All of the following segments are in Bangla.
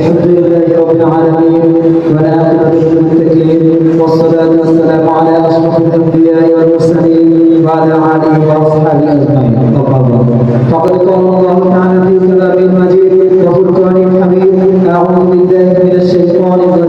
الحمد لله رب العالمين. والعاقبة للمتقين والصلاة والسلام على أشرف الأنبياء والمرسلين. وعلى آله وأصحابه أجمعين فقد قال الله تعالى في كلامه المجيد وفرقان الحميد أعوذ بالله من الشيطان الرجيم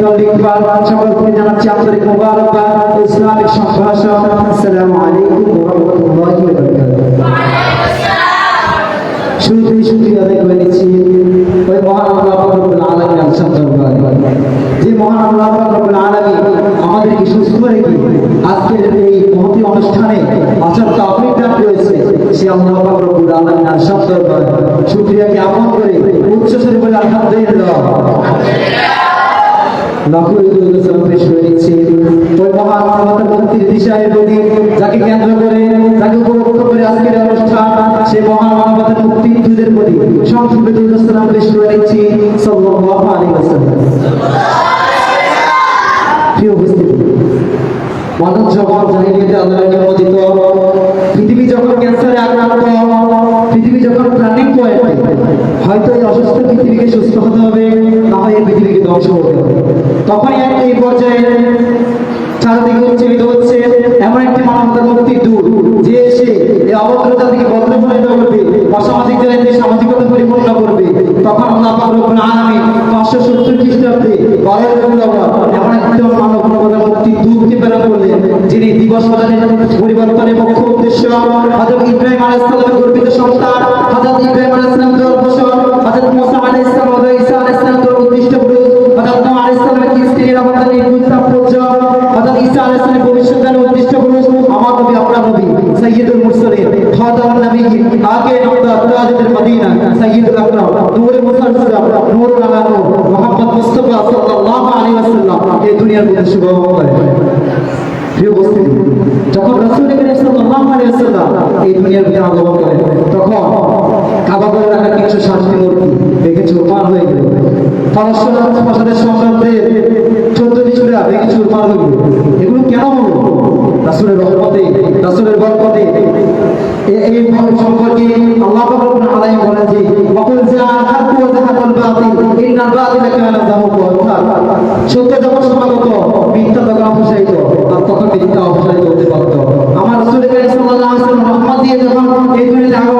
জান্নারি ইকবাল সকলকে জানাচ্ছি আন্তরিক মোবারকবাদ। ইসলামিক সম্ভাষণ আসসালামু আলাইকুম ওয়া রাহমাতুল্লাহি ওয়া বারাকাতুহু শুরুতেই শুক্রিয়া আদায় করে নিচ্ছি ওই মহান আল্লাহ রব্বুল আলামিন যে মহান আল্লাহ রব্বুল আলামিন আমাদেরকে সুস্থ রেখে আজকের এই মহতি অনুষ্ঠানে আসার তাওফিক দান করেছে। সে আল্লাহ রব্বুল আলামিন আনসার দরবারে শুকরিয়া জ্ঞাপন করে উচ্চ স্বরে বলে আলহামদুলিল্লাহ। পেশ করে করে, যাকে উপলক্ষ করে আজকের অনুষ্ঠান সেই মহান মানবতার মুক্তির যুদ্ধের প্রতি সংক্ষিপ্ত সালাম পেশ হয়তো এই অসুস্থ পৃথিবীকে সুস্থ হতে হবে, না হয় এই পৃথিবীকে ধ্বংস হতে হবে। তখনই এই পর্যায়ে চারিদিকে উচ্চারিত হচ্ছে এমন একটি মানবতার মুক্তি দূর, যে এসে এই অভদ্র জাতিকে ভদ্র পরিণত করবে, অসামাজিক জাতিকে সামাজিকতা পরিপূর্ণ করবে। তখন আল্লাহ রব্বুল আলামিন 570 খ্রিস্টাব্দে বারোই রবিউল এমন একজন মানব মানবতার মুক্তি দূতকে প্রেরণ করলেন যিনি দিবস পরিবর্তনের মুখ্য উদ্দেশ্য হযরত ইব্রাহিম আলাইহিস সালামের গর্বিত সন্তান ঈসা ভবিষ্যৎবাণী উদ্দিষ্ট পুরুষ আমার নবী, আপনার নবী, সাইয়্যিদুল মুরসালিন, খাতামুন নবীয়্যিন আগে নবদা তাজুল মদিনা, সাইয়্যিদুল আকরাম নূরে মুসালসাল নূরুল আলা নূর মুহাম্মদ মুস্তাফা সাল্লাল্লাহু আলাইহি ওয়াসাল্লাম, এই দুনিয়ার মধ্যে শুভকামনা করে। প্রিয় উপস্থিতি, যখন রাসূল করিম সাল্লাল্লাহু আলাইহি ওয়াসাল্লাম এই দুনিয়ার মধ্যে আগমন করেন তখন কাবা ঘরে রাখা কিছু শান্তি মূর্তি দেখে চুরমার হয়ে গেল। পরস্পর প্রসাদের সম্রাটদের চোদ্দটি চূড়া দেখে চুরমার এগুলো কেন হলো? রাসূলের রহমতে, রাসূলের বরকতে। এই সম্পর্কে আল্লাহ রব্বুল আলামিন বলেন যে ওয়াকুল জাআল হাক্কু ওয়া যাহাকাল বাতিল, ইন্নাল বাতিলা কানা যাহুকা সত্য যখন সমাগত, মিথ্যা তখন অপসারিত, আর তখন মিথ্যা অপসারিত হতে পারত আমার রাসূল করিম সাল্লাল্লাহু আলাইহি রহমত দিয়ে যখন এই দুনিয়াতে আগমন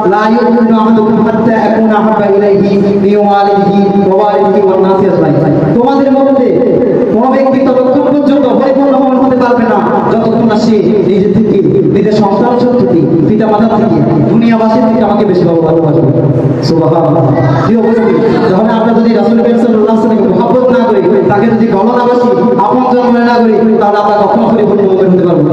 আহাদুকুম হাত্তা আকুনা আহাব্বা ইলাইহি মিন ওয়ালিদিহি ওয়া ওয়ালিদিহি ওয়ান নাসি আজমাইন তোমাদের মধ্যে কোন ব্যক্তি ততক্ষণ পর্যন্ত পরিপূর্ণ মন হতে পারবে না, যতক্ষণ না সে নিজে থেকে, নিজের সন্তান সন্ততি পিতা মাতা থেকে, দুনিয়াবাসীর থেকে আমাকে বেশি ভালো ভালোবাসবে। আমরা যদি রাসূল আলাইহি ওয়াসাল্লামকে মহব্বত না করি, তাকে যদি গণ না বাসি, আপন জন মনে না করি, তাহলে আমরা কখনো পরিপূর্ণ মুমিন হতে পারব না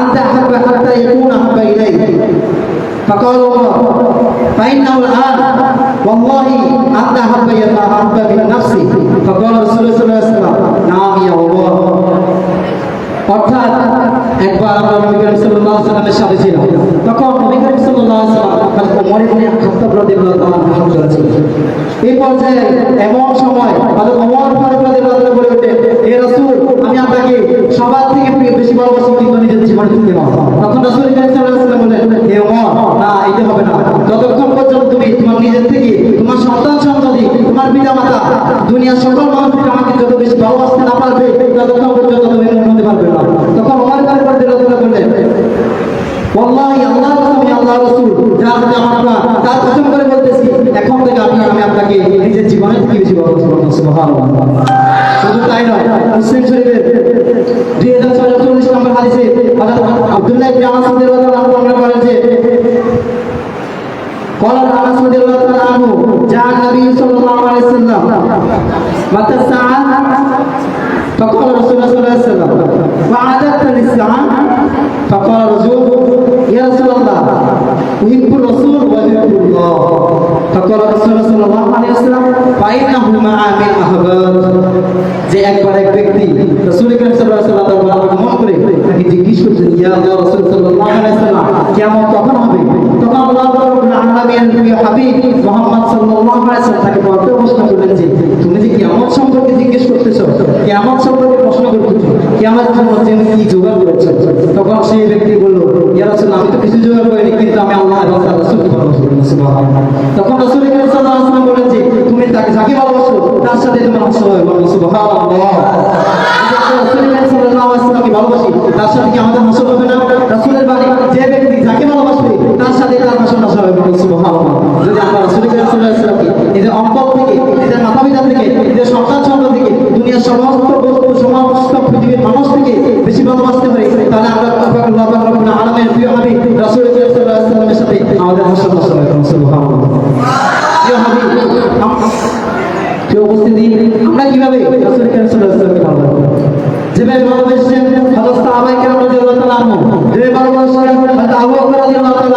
أنت أحب حتى يكون أحب إليك فقال عمر فإنه الآن والله أنت أحب أحب من نفسي فقال رسول الله صلى الله عليه وسلم نعم يا الله অর্থাৎ একবার আমরা নবী করিম সাল্লাল্লাহু আলাইহি সাল্লামের সাথে ছিলাম তখন নবী করিম সাল্লাল্লাহু আলাইহি সাল্লাম হযরত এই পর্যায়ে এমন সময় হযরত ওমর ফারুক রাদিয়াল্লাহু বলে ওঠে, হে রাসূল, আমি আপনাকে সবার থেকে বেশি ভালোবাসি কিন্তু নিজের জীবনে দিতে পারব তখন রাসূল করিম সাল্লাল্লাহু আলাইহি সাল্লাম বললেন, হে ওমর, না, এটা হবে না। যতক্ষণ পর্যন্ত তুমি তোমার নিজের থেকে, তোমার সন্তান সন্ততি, তোমার পিতা মাতা দুনিয়ার সকল মানুষ আমাকে যত বেশি ভালোবাসতে না পারবে, ততক্ষণ পর্যন্ত তুমি মনে হতে পারবে না। তখন ওমর ফারুক রাদিয়াল্লাহু তাআলা ওয়াল্লাহি আল্লাহর কসম আমি আল্লাহর রাসূল যার প্রতি আমার প্রাণ তার কসম করে বলতেছি এখন থেকে আমি আমি আপনাকে নিজের জীবনে থেকে বেশি ভালোবাসি সুবহানাল্লাহ শুধু তাই নয় মুসলিম শরীফের দুই হাজার ছয় চল্লিশ নম্বর হাদিসে হযরত আব্দুল্লাহ ইবনে আনাস রাদিয়াল্লাহু আনহু আমরা বলেন যে قال انس رضي الله تعالى عنه جاء النبي صلى الله عليه وسلم متى الساعه فقال رسول الله صلى الله عليه وسلم وعددت للساعه فقال رجل يا رسول الله أحب الرسول وأحب الله فقال رسول الله صلى الله عليه وسلم فإنه مع من أحباب যে একবার এক ব্যক্তি রাসূল করিম সাল্লাল্লাহু আলাইহি ওয়াসাল্লাম তার আগমন করে তাকে জিজ্ঞেস করছেন ইয়া আল্লাহ রাসূল সাল্লাল্লাহু আলাইহি ওয়াসাল্লাম কিয়ামত কখন হবে তখন আল্লাহ রাব্বুল আলামিন প্রিয় হাবিব মুহাম্মদ সাল্লাল্লাহু আলাইহি ওয়াসাল্লাম তাকে বলতে প্রশ্ন করলেন যে তুমি যে কিয়ামত সম্পর্কে জিজ্ঞেস করতেছো কিয়ামত সম্পর্কে প্রশ্ন করতেছো কিয়ামতের জন্য তুমি কি জোগাড় করেছো তখন সেই ব্যক্তি বলল আমি তো কিছু জোগাড় করিনি কিন্তু আমি আল্লাহ এবং তার রাসূলকে তখন রাসূল আলাইহি ওয়াসাল্লাম বলেন যে, তুমি তাকে যাকে ভালোবাসো, তার সাথে তোমার হাসর হবে সুবহানাল্লাহ।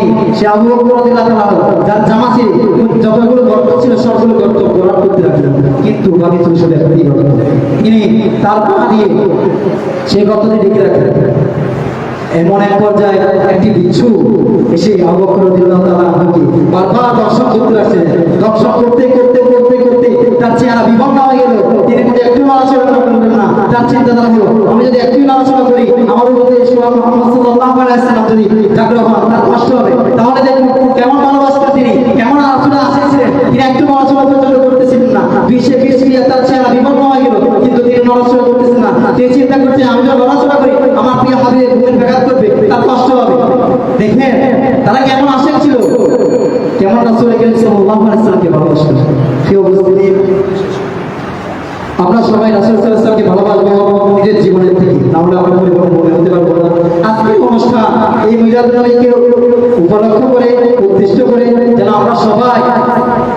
তিনি সে আবু বকর রাদিয়াল্লাহু যার জামা ছিল, যতগুলো গর্ত ছিল, সবগুলো গর্ত ভরাট করতে লাগলেন কিন্তু বাকি একটি গর্ত? তিনি তার পা দিয়ে সেই গর্তটি ঢেকে রাখলেন। এমন এক পর্যায়ে একটি বিচ্ছু এসে অবকর দিল তারা আমাকে বারবার দর্শন করতে লাগছে দর্শন করতে করতে করতে করতে তার চেহারা বিভন্ন হয়ে গেল। তিনি কোনো একটু নড়াচড়া করবেন না। তার চিন্তাধারা হলো, আমি যদি একটু নড়াচড়া করি, আমার উপরে মোহাম্মদ সাল্লাল্লাহু আলাইহি ওয়াসাল্লাম যদি জাগ্রত হন তার হবে। তাহলে দেখুন, কেমন তিনি, কেমন আসেছিলেন তিনি করতেছিলেন না। দিয়ে তার চেহারা বিভন্ন হয়ে গেল, কিন্তু তিনি নড়াচড়া করতেছেন না। তিনি চিন্তা করছেন আমি যদি নড়াচড়া করি, আমার প্রিয় ঘুমের ব্যাঘাত করবে, তার কষ্ট হবে। তারা কেমন আসেন ছিল। কেমন রাসূল সাল্লাল্লাহু আলাইহি ওয়াসাল্লামকে ভালোবাসতেন কি উপস্থিতি আমরা সবাই রাসূল ভালোবাসবো নিজের জীবনের থেকে নাহলে আমরা পরিবর্তন মনে হতে পারব না আজকের অনুষ্ঠান এই মিলাদুল নবীকে উপলক্ষ করে, উদ্দিষ্ট করে যেন আমরা সবাই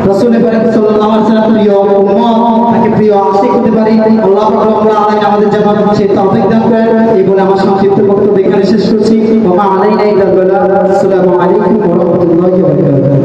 রাসূল করিম সাল্লাল্লাহু আলাইহি ওয়াসাল্লাম প্রিয় উম্মত তাকে প্রিয় আশিক হতে পারি। আল্লাহ পাক রব্বুল আলামিন আমাদের যেমন সেই তৌফিক দান করেন। এই বলে আমার সংক্ষিপ্ত বক্তব্য এখানে শেষ করছি। ওয়া মা আলাইনা বালাগ আসসালামু আলাইকুম ওয়া রাহমাতুল্লাহি ওয়া বারাকাতুহু।